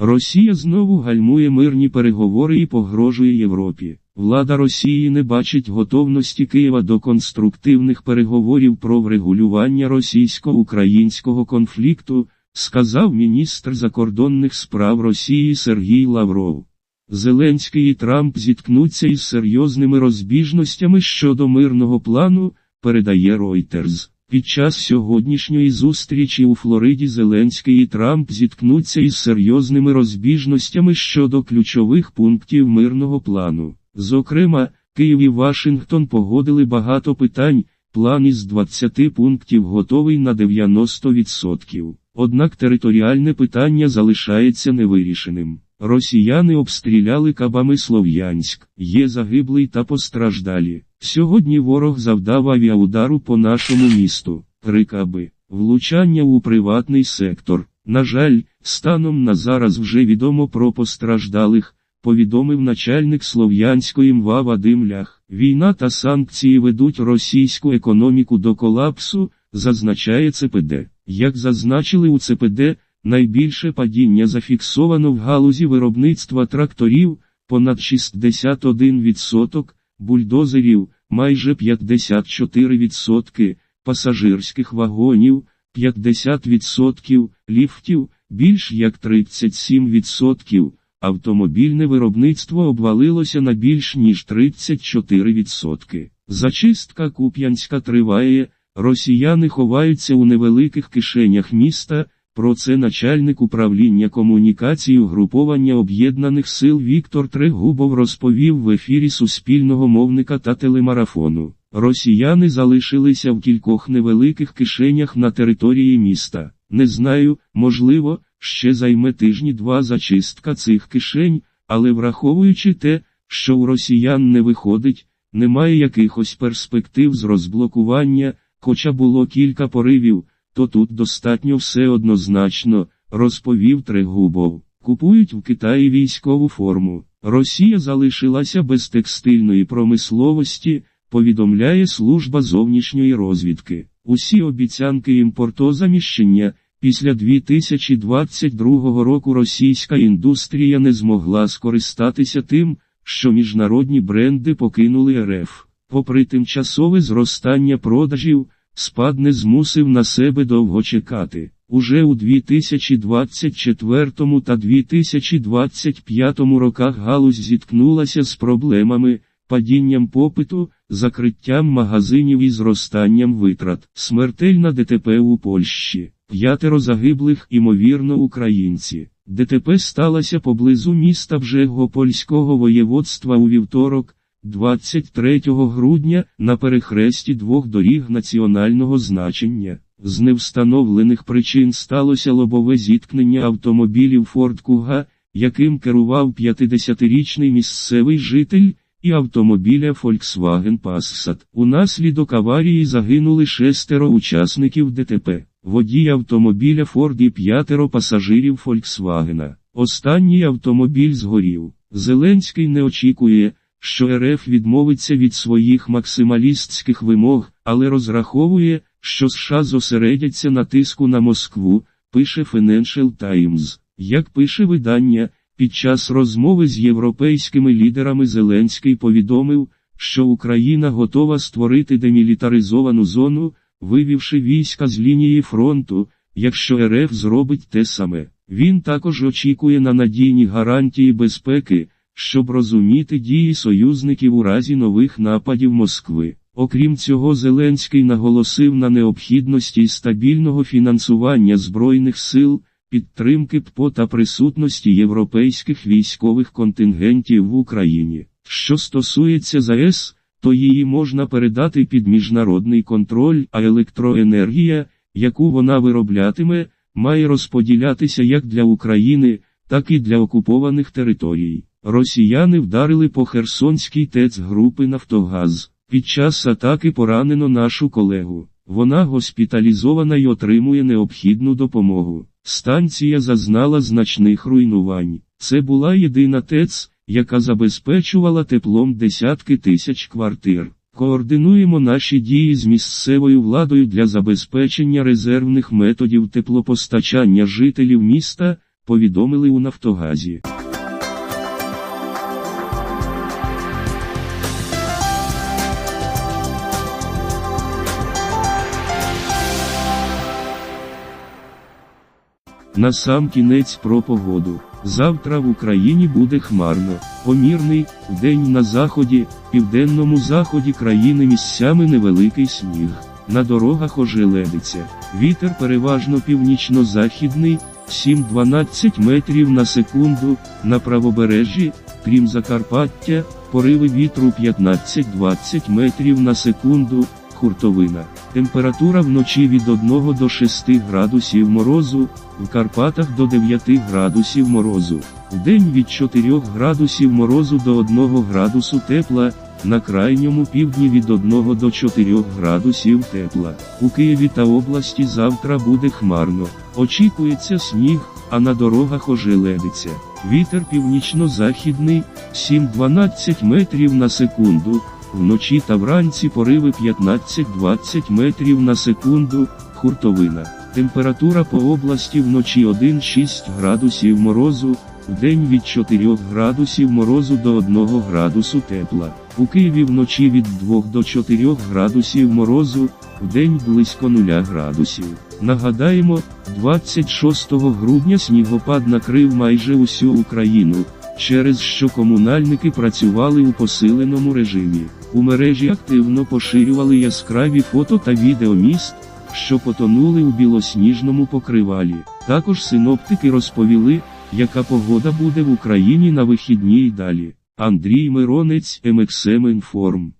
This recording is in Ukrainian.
Росія знову гальмує мирні переговори і погрожує Європі. Влада Росії не бачить готовності Києва до конструктивних переговорів про врегулювання російсько-українського конфлікту, сказав міністр закордонних справ Росії Сергій Лавров. Зеленський і Трамп зіткнуться із серйозними розбіжностями щодо мирного плану, передає Reuters. Під час сьогоднішньої зустрічі у Флориді Зеленський і Трамп зіткнуться із серйозними розбіжностями щодо ключових пунктів мирного плану. Зокрема, Київ і Вашингтон погодили багато питань, план із 20 пунктів готовий на 90%. Однак територіальне питання залишається невирішеним. Росіяни обстріляли кабами Слов'янськ, є загиблий та постраждалі. Сьогодні ворог завдав авіаудару по нашому місту, три каби, влучання у приватний сектор. На жаль, станом на зараз вже відомо про постраждалих, повідомив начальник Слов'янської МВА Вадим Лях. Війна та санкції ведуть російську економіку до колапсу, зазначає ЦПД. Як зазначили у ЦПД, найбільше падіння зафіксовано в галузі виробництва тракторів, понад 61%, бульдозерів, майже 54%, пасажирських вагонів, 50%, ліфтів, більш як 37%. Автомобільне виробництво обвалилося на більш ніж 34%. Зачистка Куп'янська триває, росіяни ховаються у невеликих кишенях міста, про це начальник управління комунікації угруповання Об'єднаних сил Віктор Трегубов розповів в ефірі суспільного мовника та телемарафону. Росіяни залишилися в кількох невеликих кишенях на території міста. Не знаю, можливо, ще займе тижні два зачистка цих кишень, але враховуючи те, що у росіян не виходить, немає якихось перспектив з розблокування, хоча було кілька поривів, то тут достатньо все однозначно, розповів Трегубов. Купують в Китаї військову форму. Росія залишилася без текстильної промисловості, повідомляє служба зовнішньої розвідки. Усі обіцянки імпортозаміщення – Після 2022 року російська індустрія не змогла скористатися тим, що міжнародні бренди покинули РФ. Попри тимчасове зростання продажів, спад не змусив на себе довго чекати. Уже у 2024 та 2025 роках галузь зіткнулася з проблемами, падінням попиту, закриттям магазинів і зростанням витрат. Смертельна ДТП у Польщі. П'ятеро загиблих, імовірно, українці. ДТП сталося поблизу міста Бжего польського воєводства у вівторок, 23 грудня, на перехресті двох доріг національного значення. З невстановлених причин сталося лобове зіткнення автомобілів Ford Kuga, яким керував 50-річний місцевий житель, і автомобіля Volkswagen Passat. Унаслідок аварії загинули шестеро учасників ДТП. Водій автомобіля Ford і п'ятеро пасажирів Фольксвагена. Останній автомобіль згорів. Зеленський не очікує, що РФ відмовиться від своїх максималістських вимог, але розраховує, що США зосередяться на тиску на Москву, пише Financial Times. Як пише видання, під час розмови з європейськими лідерами Зеленський повідомив, що Україна готова створити демілітаризовану зону вивівши війська з лінії фронту, якщо РФ зробить те саме. Він також очікує на надійні гарантії безпеки, щоб розуміти дії союзників у разі нових нападів Москви. Окрім цього, Зеленський наголосив на необхідності стабільного фінансування Збройних сил, підтримки ППО та присутності європейських військових контингентів в Україні. Що стосується ЗАЕС, то її можна передати під міжнародний контроль, а електроенергія, яку вона вироблятиме, має розподілятися як для України, так і для окупованих територій. Росіяни вдарили по Херсонській ТЕЦ групи Нафтогаз. Під час атаки поранено нашу колегу. Вона госпіталізована і отримує необхідну допомогу. Станція зазнала значних руйнувань. Це була єдина ТЕЦ, яка забезпечувала теплом десятки тисяч квартир. Координуємо наші дії з місцевою владою для забезпечення резервних методів теплопостачання жителів міста, повідомили у Нафтогазі. На сам кінець про погоду. Завтра в Україні буде хмарно, помірний, вдень на заході, південному заході країни місцями невеликий сніг. На дорогах ожеледиться. Вітер переважно північно-західний, 7-12 метрів на секунду, на правобережжі, крім Закарпаття, пориви вітру 15-20 метрів на секунду, хуртовина. Температура вночі від 1 до 6 градусів морозу, в Карпатах до 9 градусів морозу, вдень від 4 градусів морозу до 1 градусу тепла, на крайньому півдні від 1 до 4 градусів тепла. У Києві та області завтра буде хмарно. Очікується сніг, а на дорогах ожеледиться. Вітер північно-західний 7-12 метрів на секунду. Вночі та вранці пориви 15-20 метрів на секунду, хуртовина. Температура по області вночі 1-6 градусів морозу, вдень від 4 градусів морозу до 1 градусу тепла. У Києві вночі від 2 до 4 градусів морозу, вдень близько 0 градусів. Нагадаємо, 26 грудня снігопад накрив майже усю Україну, через що комунальники працювали у посиленому режимі. У мережі активно поширювали яскраві фото та відео міст, що потонули у білосніжному покривалі. Також синоптики розповіли, яка погода буде в Україні на вихідні й далі. Андрій Миронець, МХМ Інформ.